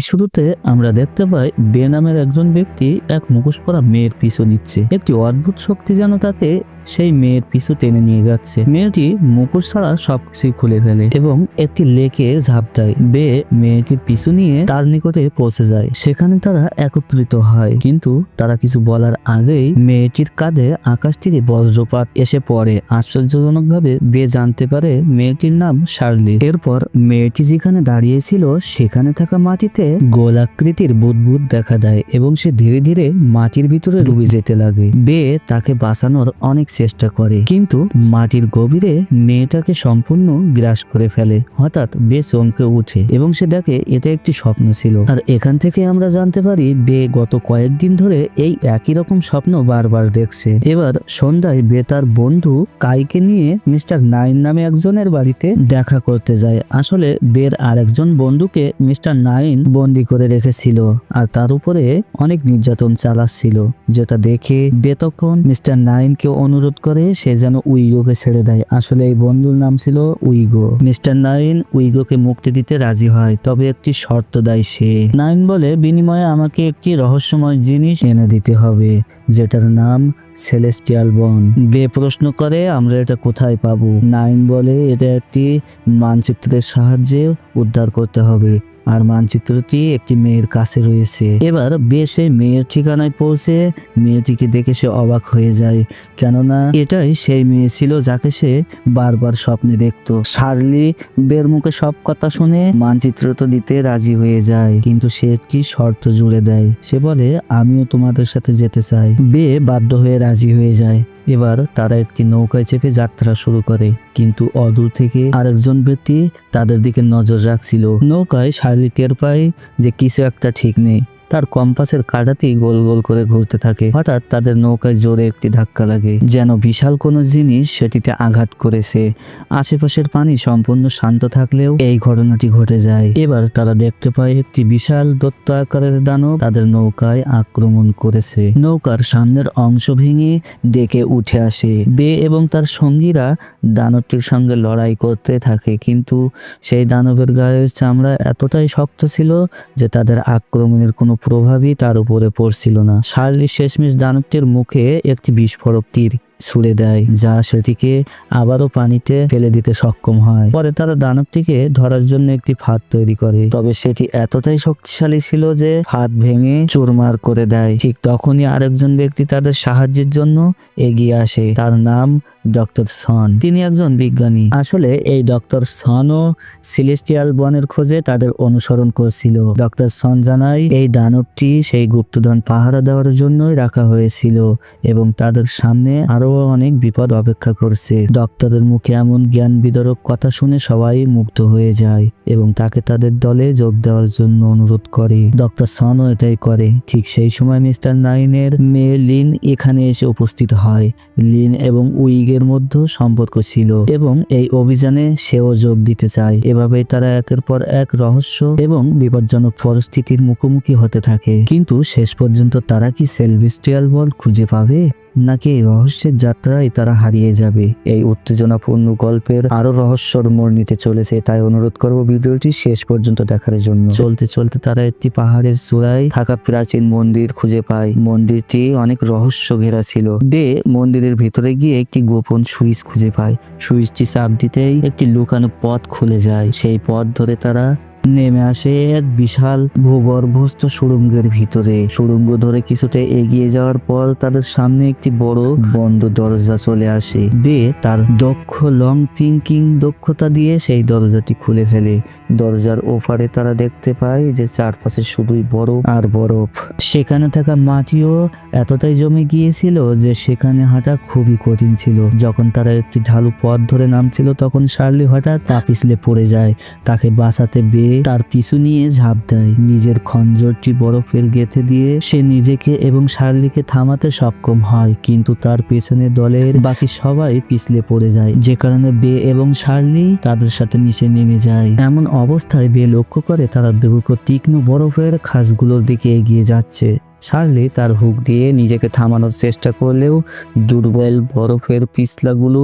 শুরুতে আমরা দেখতে পাই বে নামের একজন ব্যক্তি এক মুখোশ পরা মেয়ের পিছু নিচ্ছে। একটি অদ্ভুত শক্তি যেন তাকে সেই মেয়ের পিছু টেনে নিয়ে যাচ্ছে। মেয়েটি মুখোশ ছাড়া সবকিছু খুলে ফেলে এবং একটি লেকে ঝাঁপ দেয়। বে মেয়েটির পিছু নিয়ে তার নিকটে পৌঁছে যায়। সেখানে তারা একত্রিত হয়। কিন্তু তারা কিছু বলার আগেই মেয়েটির কাঁধে আকাশ থেকে বজ্রপাত এসে পড়ে। আশ্চর্যজনকভাবে বে জানতে পারে মেয়েটির নাম শার্লি। এরপর মেয়েটি যেখানে দাঁড়িয়েছিল সেখানে থাকা মাটিতে গোলাকৃতির বুদবুদ দেখা দেয় এবং সে ধীরে ধীরে মাটির ভিতরে ডুবে যেতে লাগে। বে তাকে বাঁচানোর অনেক চেষ্টা করে। কিন্তু মাটির গভীরে মেয়েটাকে সম্পূর্ণ গ্রাস করে ফেলে। হঠাৎ বে চমকে উঠে এবং সে দেখে এটা একটি স্বপ্ন ছিল। আর এখান থেকে আমরা জানতে পারি, বে গত কয়েকদিন ধরে এই একই রকম স্বপ্ন বারবার দেখছে। এবার সন্ধ্যায় বে তার বন্ধু কাইকে নিয়ে মিস্টার নাইন নামে একজনের বাড়িতে দেখা করতে যায়। আসলে বের আরেকজন বন্ধুকে মিস্টার নাইন বন্দি করে রেখেছিল আর তার উপরে অনেক নির্যাতন চালাচ্ছিল। যেটা দেখে বে তখন মিস্টার নাইনকে অনুরোধ করে সে যেন উইগোকে ছেড়ে দেয়। আসলে এই বন্ধুর নাম ছিল উইগো। মিস্টার নাইন উইগোকে মুক্তি দিতে রাজি হয়, তবে একটি শর্ত দেয় সে। নাইন বলে, বিনিময়ে আমাকে একটি রহস্যময় জিনিস এনে দিতে হবে, যেটার নাম সেলেস্টিয়াল বন। বে প্রশ্ন করে, আমরা এটা কোথায় পাবো? নাইন বলে, এটা একটি মানচিত্রের সাহায্যে উদ্ধার করতে হবে। আর মানচিত্রটি একটি মেয়ের কাছে রয়েছে। এবার বে সেই মেয়ের ঠিকানায় পৌঁছে মেয়েটিকে দেখে সে অবাক হয়ে যায়। কেননা এটাই সেই মেয়ে ছিল যাকে সে বারবার স্বপ্নে দেখতো। শার্লি বের মুখে সব কথা শুনে মানচিত্র তো দিতে রাজি হয়ে যায়, কিন্তু সে একটি শর্ত জুড়ে দেয়। সে বলে, আমিও তোমাদের সাথে যেতে চাই। বে বাধ্য হয়ে রাজি হয়ে যায়। এবার তারা একটি নৌকায় চেপে যাত্রা শুরু করে। কিন্তু অদূর থেকে আরেকজন ব্যক্তি তাদের দিকে নজর রাখছিল। নৌকায় শারীরিক টের পায় যে কিছু একটা ঠিক নেই। তার কম্পাসের কাঁটাটি গোল গোল করে ঘুরতে থাকে। হঠাৎ তাদের নৌকায় জোরে একটি ধাক্কা লাগে। যেন বিশাল কোনো জিনিস সেটিতে আঘাত করেছে। আশেপাশের পানি সম্পূর্ণ শান্ত থাকলেও এই ঘটনাটি ঘটে যায়। এবার তারা দেখতে পায় একটি বিশাল দত্ত আকারের দানব তাদের নৌকায় আক্রমণ করেছে। নৌকার সামনের অংশ ভেঙে ডেকে উঠে আসে। বে এবং তার সঙ্গীরা দানবটির সঙ্গে লড়াই করতে থাকে, কিন্তু সেই দানবের গায়ের চামড়া এতটাই শক্ত ছিল যে তাদের আক্রমণের কোনো প্রভাবই তার উপরে পড়ছিল না। শার্লি শেষমেশ দানবটির মুখে একটি বিস্ফোরক তীর। ছুড়ে দেয়, যা সেটিকে আবারও পানিতে ফেলে দিতে সক্ষম হয়। পরে তারা দানবটিকে ধরার জন্য একটি ফাঁদ তৈরি করে। তবে সেটি এতটাই শক্তিশালী ছিল যে ফাঁদ ভেঙে চুরমার করে দেয়। ঠিক তখনই আরেকজন ব্যক্তি তাদের সাহায্যের জন্য এগিয়ে আসে। তার নাম ডক্টর সন। তিনি একজন বিজ্ঞানী। আসলে এই ডক্টর সনও সিলেস্টিয়াল বনের খোঁজে তাদের অনুসরণ করছিল। ডক্টর সন জানায়, এই দানবটি সেই গুপ্তধন পাহারা দেওয়ার জন্যই রাখা হয়েছিল এবং তাদের সামনে আরও অনেক বিপদ অপেক্ষা করছে। ডক্টরের মুখে এমন জ্ঞান বিতরক কথা শুনে সবাই মুগ্ধ হয়ে যায় এবং তাকে তাদের দলে যোগ দেওয়ার জন্য অনুরোধ করে। ডক্টর সনও এটাই করে। ঠিক সেই সময় মিস্টার নাইনের মেয়ে লিন এখানে এসে উপস্থিত হয়। লিন এবং উইগের মধ্যে সম্পর্ক ছিল এবং এই অভিযানে সেও যোগ দিতে চায়। এভাবেই তারা একের পর এক রহস্য এবং বিপজ্জনক পরিস্থিতির মুখোমুখি হতে থাকে। কিন্তু শেষ পর্যন্ত তারা কি সেলভিস্টিয়াল বল খুঁজে পাবে? নাকি এই রহস্যের যাত্রায় তারা হারিয়ে যাবে? এই উত্তেজনাপূর্ণ গল্পের আরও রহস্যর মোড় নিতে চলেছে, তাই অনুরোধ করব ভিডিওটি শেষ পর্যন্ত দেখার জন্য। চলতে চলতে তারা একটি পাহাড়ের চূড়ায় থাকা প্রাচীন মন্দির খুঁজে পায়। মন্দিরটি অনেক রহস্য ঘেরা ছিল। বে মন্দিরের ভিতরে গিয়ে একটি গোপন সুইচ খুঁজে পায়। সুইচটি চাপ দিতেই একটি লুকানো পথ খুলে যায়। সেই পথ ধরে তারা নেমে আসে এক বিশাল ভূগর্ভস্থ সুড়ঙ্গের ভিতরে। সুড়ঙ্গ ধরে কিছুটা এগিয়ে যাওয়ার পর তাদের সামনে একটি বড় বন্ধ দরজা চলে আসে। বে তার দক্ষ লং পিঙ্কিং দক্ষতা দিয়ে সেই দরজাটি খুলে ফেলে। দরজার ওপারে তারা দেখতে পায় যে চারপাশে শুধুই বরফ আর বরফ। সেখানে থাকা মাটিও এতটাই জমে গিয়েছিল যে সেখানে হাঁটা খুবই কঠিন ছিল। যখন তারা একটি ঢালু পথ ধরে নামছিল, তখন শার্লি হঠাৎ পা পিছলে পড়ে যায়। তাকে বাঁচাতে বে তার পিছু নিয়ে ঝাঁপ দেয়। নিজের খঞ্জরটি বরফের গেথে দিয়ে সে নিজেকে এবং শার্লিকে থামাতে সক্ষম হয়। কিন্তু তার পেছনে দলের বাকি সবাই পিছলে পড়ে যায়। যে কারণে বে এবং শার্লি তাদের সাথে নিচে নেমে যায়। এমন অবস্থায় বে লক্ষ্য করে তারা দ্রুত তীক্ষ্ণ বরফের খাসগুলোর দিকে এগিয়ে যাচ্ছে। শার্লি তার হুক দিয়ে নিজেকে থামানোর চেষ্টা করলেও দুর্বল বরফের পিছলাগুলো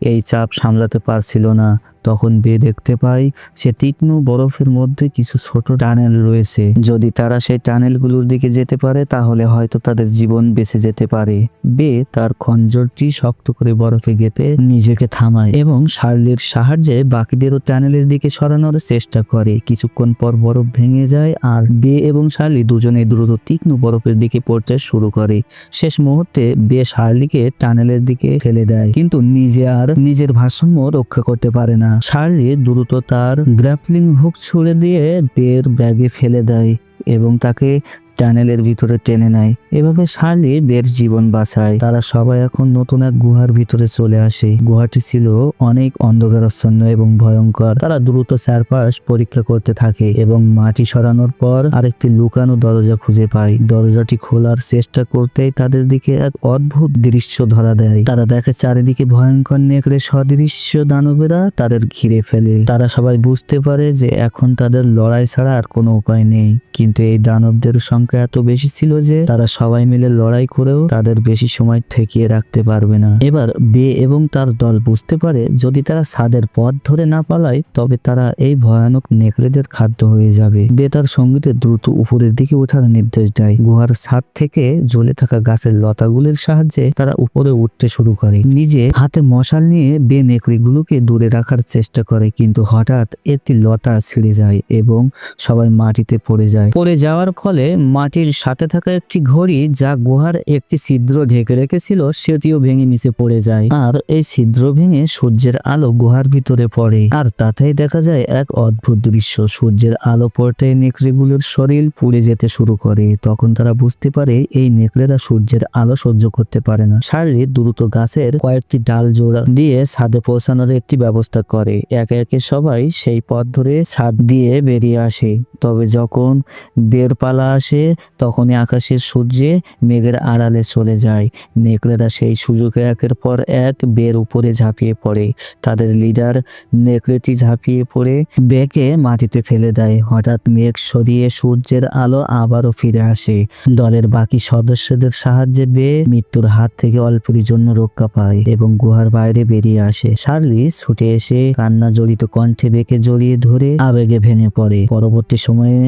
এই চাপ সামলাতে পারছিল না। তখন বে দেখতে পায় সে তীক্ষ্ণ বরফের মধ্যে কিছু ছোট টানেল রয়েছে। যদি তারা সেই টানেলগুলোর দিকে যেতে পারে, তাহলে হয়তো তাদের জীবন বেঁচে যেতে পারে। বে তার খঞ্জরটি শক্ত করে বরফে গেতে নিজেকে থামায় এবং শার্লির সাহায্যে বাকিদেরও টানেলের দিকে সরানোর চেষ্টা করে। কিছুক্ষণ পর বরফ ভেঙে যায় আর বে এবং শার্লি দুজনে দ্রুত তীক্ষ্ণ বরফের দিকে পড়তে শুরু করে। শেষ মুহূর্তে বে শার্লিকে টানেলের দিকে ফেলে দেয়, কিন্তু নিজে আর নিজের ভারসাম্য রক্ষা করতে পারে না। শার্লি দ্রুত তার গ্র্যাপলিং হুক ছুড়ে দিয়ে বের ব্যাগে ফেলে দেয় এবং তাকে টানেলের ভিতরে টেনে নেয়। এভাবে শার্লি বের জীবন বাঁচায়। তারা সবাই এখন নতুন এক গুহার ভিতরে চলে আসে। গুহাটি ছিল অনেক অন্ধকারাচ্ছন্ন এবং ভয়ঙ্কর। তারা দ্রুত চারপাশ পরীক্ষা করতে থাকে এবং মাটি সরানোর পর আরেকটি লুকানো দরজা খুঁজে পায়। দরজাটি খোলার চেষ্টা করতেই তাদের দিকে এক অদ্ভুত দৃশ্য ধরা দেয়। তারা দেখে চারিদিকে ভয়ঙ্কর নেকড়ে সদৃশ্য দানবেরা তাদের ঘিরে ফেলে। তারা সবাই বুঝতে পারে যে এখন তাদের লড়াই ছাড়া আর কোনো উপায় নেই। কিন্তু এই দানবদের সংখ্যা এত বেশি ছিল যে তারা সবাই মিলে লড়াই করেও তাদের বেশি সময় ঠেকিয়ে রাখতে পারবে না। এবার বে এবং তার দল বুঝতে পারে যদি তারা ছাদের পথ ধরে না পালায়, তবে তারা এই ভয়ানক নেকড়েদের খাদ্য হয়ে যাবে। বে তার সঙ্গীতে দ্রুত উপরের দিকে ওঠার নির্দেশ দেয়। গুহার ছাদ থেকে জ্বলে থাকা গাছের লতাগুলির সাহায্যে তারা উপরে উঠতে শুরু করে। নিজে হাতে মশাল নিয়ে বে নেকড়েগুলোকে দূরে রাখার চেষ্টা করে, কিন্তু হঠাৎ একটি লতা ছিঁড়ে যায় এবং সবাই মাটিতে পড়ে যায়। পড়ে যাওয়ার ফলে মাটির সাথে থাকা একটি ঘড়ি যা গুহার একটি ছিদ্র ঢেকে রেখেছিল, সেটিও ভেঙে নিচে পড়ে যায়। আর এই ছিদ্র ভেঙে সূর্যের আলো গুহার ভিতরে পড়ে। আর তাতেই দেখা যায় এক অদ্ভুত দৃশ্য। সূর্যের আলো পড়তে নেকড়েগুলোর শরীর পুড়ে যেতে শুরু করে। তখন তারা বুঝতে পারে এই নেকড়েরা সূর্যের আলো সহ্য করতে পারে না। শার্লি দ্রুত গাছের কয়েকটি ডাল জোড়া দিয়ে ছাদে পৌঁছানোর একটি ব্যবস্থা করে। একে একে সবাই সেই পথ ধরে ছাদ দিয়ে বেরিয়ে আসে। তবে যখন বের পালা আসে তখনই আকাশের সূর্যে মেঘের আড়ালে চলে যায়। নেকড়েরা সেই সুযোগে একের পর এক বের উপরে ঝাঁপিয়ে পড়ে। তাদের লিডার নেকড়েটি ঝাঁপিয়ে পড়ে, বেকে মাটিতে ফেলে দেয়। হঠাৎ মেঘ সরিয়ে সূর্যের আলো আবারও ফিরে আসে। দলের বাকি সদস্যদের সাহায্যে বে মৃত্যুর হাত থেকে অল্পের জন্য রক্ষা পায় এবং গুহার বাইরে বেরিয়ে আসে। শার্লি ছুটে এসে কান্না জড়িত কণ্ঠে বেকে জড়িয়ে ধরে আবেগে ভেঙে পড়ে। পরবর্তী সময়ে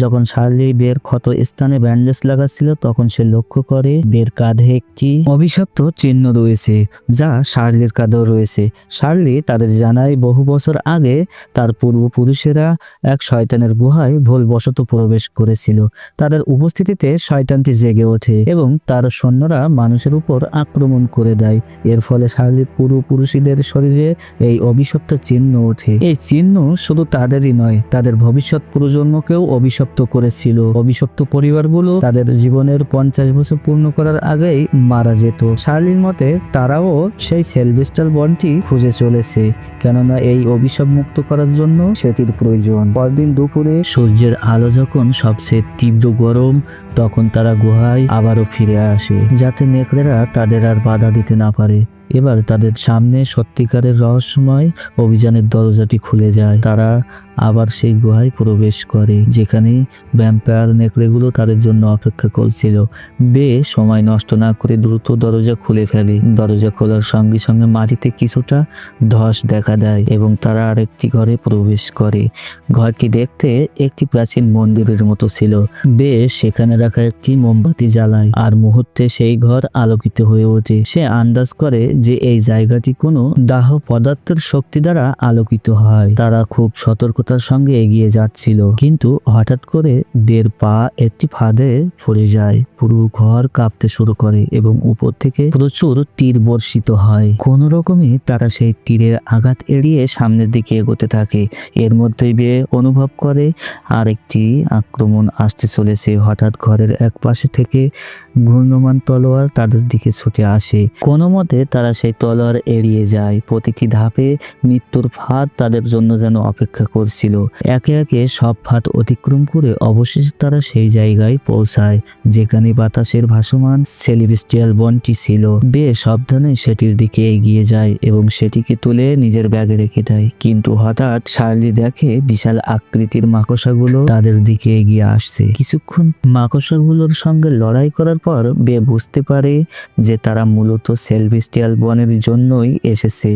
যখন শার্লি বের ক্ষত স্থানে ব্যান্ডেজ লাগাচ্ছিল, তখন সে লক্ষ্য করে বের কাঁধে একটি অভিশপ্ত চিহ্ন রয়েছে, যা শার্লির কাঁধেও রয়েছে। শার্লি তাদের জানায়, বহু বছর আগে তার পূর্বপুরুষেরা এক শয়তানের গুহায় ভুলবশত প্রবেশ করেছিল। তাদের উপস্থিতিতে শয়তানটি জেগে ওঠে এবং তার সৈন্যরা মানুষের উপর আক্রমণ করে দেয়। এর ফলে শার্লির পূর্বপুরুষীদের শরীরে এই অভিশপ্ত চিহ্ন ওঠে। এই চিহ্ন শুধু তাদেরই নয়, তাদের ভবিষ্যৎ প্রজন্মকেও অভিশপ্ত করেছিল। অভিশপ্ত পরিবারগুলো তাদের জীবনের পঞ্চাশ বছর পূর্ণ করার আগেই মারা যেত। শার্লির মতে, তারাও সেই সেলভেস্টার বনটি খুঁজে চলেছে, কেননা এই অভিশাপ মুক্ত করার জন্য সেটির প্রয়োজন। পরদিন দুপুরে সূর্যের আলো যখন সবচেয়ে তীব্র গরম, তখন তারা গুহায় আবারও ফিরে আসে, যাতে নেকড়েরা তাদের আর বাধা দিতে না পারে। এবার তাদের সামনে সত্যিকারের রহস্যময় অভিযানের দরজাটি খুলে যায়। তারা আবার সেই গুহায় প্রবেশ করে, যেখানে ভ্যাম্পায়ার নেকড়েগুলো তাদের জন্য অপেক্ষা করছিল। বে সময় নষ্ট না করে দ্রুত দরজা খুলে ফেলে। দরজা খোলার সঙ্গে সঙ্গে মাটিতে কিছুটা ধস দেখা দেয় এবং তারা আরেকটি ঘরে প্রবেশ করে। ঘরটি দেখতে একটি প্রাচীন মন্দিরের মতো ছিল। বে সেখানে রাখা একটি মোমবাতি জ্বালায়। আর মুহূর্তে সেই ঘর আলোকিত হয়ে ওঠে। সে আন্দাজ করে যে এই জায়গাটি কোনো দাহ পদার্থের শক্তি দ্বারা আলোকিত হয়। তারা খুব সতর্কতার সঙ্গে এগিয়ে যাচ্ছিল। কিন্তু হঠাৎ করে বের পা একটি ফাঁদে পড়ে যায়। পুরো ঘর কাঁপতে শুরু করে এবং উপর থেকে প্রচুর তীর বর্ষিত হয়। কোন রকমে তারা সেই তীরের আঘাত এড়িয়ে সামনের দিকে এগোতে থাকে। এর মধ্যেই বে অনুভব করে আরেকটি আক্রমণ আসতে চলেছে। হঠাৎ ঘরের এক পাশে থেকে ঘূর্ণমান তলোয়ার তাদের দিকে ছুটে আসে। কোনো মতে তারা সেই তলোয়ার এড়িয়ে যায়। প্রতিটি ধাপে মৃত্যুর ফাঁদ তাদের জন্য যেন অপেক্ষা করছে। করছিল একে একে সব ফাঁদ অতিক্রম করে অবশেষে তারা সেই জায়গায় পৌঁছায়, যেখানে বাতাসের ভাসমান সেলিবেস্টিয়াল বনটি ছিল। বে সাবধানে সেটির দিকে এগিয়ে যায় এবং সেটিকে তুলে নিজের ব্যাগে রেখে দেয়। কিন্তু হঠাৎ শার্লি দেখে বিশাল আকৃতির মাকড়সাগুলো তাদের দিকে এগিয়ে আসছে। কিছুক্ষণ মাকড়সাগুলোর সঙ্গে লড়াই করার পর বে বুঝতে পারে যে তারা মূলত সেলভেস্টিয়াল বনের জন্যই এসেছে।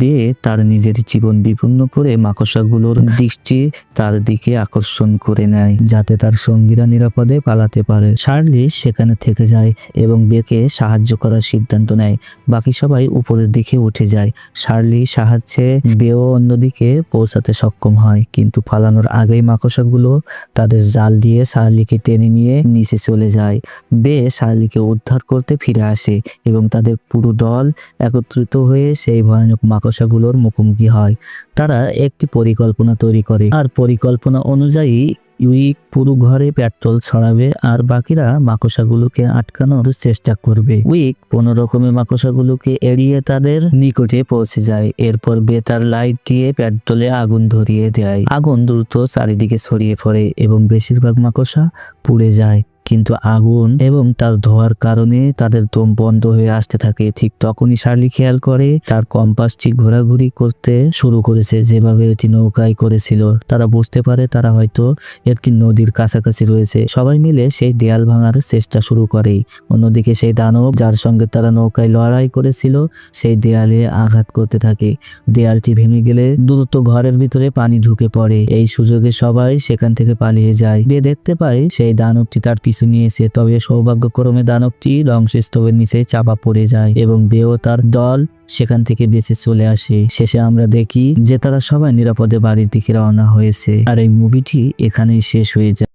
বে তার নিজের জীবন বিপন্ন করে মাকড়সাগুলোর দৃষ্টি তার দিকে আকর্ষণ করে নেয়, যাতে তার সঙ্গীরা নিরাপদে পালাতে পারে। শার্লি সেখানে থেকে যায় এবং বেকে সাহায্য করার সিদ্ধান্ত নেয়। বাকি সবাই উপরের দিকে উঠে যায়। শার্লি সাহায্যে বেও অন্যদিকে পৌঁছাতে সক্ষম হয়, কিন্তু পালানোর আগেই মাকড়সাগুলো তাদের জাল দিয়ে শার্লিকে টেনে নিয়ে নিচে চলে যায়। বে শার্লিকে উদ্ধার করতে ফিরে আসে এবং তাদের পুরো দল একত্রিত হয়ে সেই ভয়ানক মাকসাগুলোর মুখোমুখি হয়। তারা একটি পরিকল্পনা তৈরি করে। আর পরিকল্পনা অনুযায়ী উইক পুরো ঘরে পেট্রোল ছড়াবে আর বাকিরা মাকসাগুলোকে আটকানোর চেষ্টা করবে। উইক কোনো রকমের মাকসাগুলোকে এড়িয়ে তাদের নিকটে পৌঁছে যায়। এরপর বেতার লাইট দিয়ে পেট্রোলে আগুন ধরিয়ে দেয়। আগুন দ্রুত চারিদিকে ছড়িয়ে পড়ে এবং বেশিরভাগ মাকসা পুড়ে যায়। কিন্তু আগুন এবং তার ধোয়ার কারণে তাদের দম বন্ধ হয়ে আসতে থাকে। ঠিক তখনই শার্লি খেয়াল করে, তার কম্পাসটি ঘোরাঘুরি করতে শুরু করেছে, যেভাবে এটি নৌকায় করেছিল। তারা বুঝতে পারে তারা হয়তো একটি নদীর কাছাকাছি রয়েছে। সবাই মিলে সেই দেয়াল ভাঙার চেষ্টা শুরু করে। অন্যদিকে সেই দানব, যার সঙ্গে তারা নৌকায় লড়াই করেছিল, সেই দেয়ালে আঘাত করতে থাকে। দেয়ালটি ভেঙে গেলে দ্রুত ঘরের ভিতরে পানি ঢুকে পড়ে। এই সুযোগে সবাই সেখান থেকে পালিয়ে যায়। দেখতে পায়, সেই দানবটি তার পিছু নিয়েছে, তবে সৌভাগ্যক্রমে দানবটি ধ্বংসস্তবের নিচে চাপা পড়ে যায় এবং বেও তার দল সেখান থেকে বেঁচে চলে আসে। শেষে আমরা দেখি যে তারা সবাই নিরাপদে বাড়ির দিকে রওনা হয়েছে। আর এই মুভিটি এখানেই শেষ হয়ে যায়।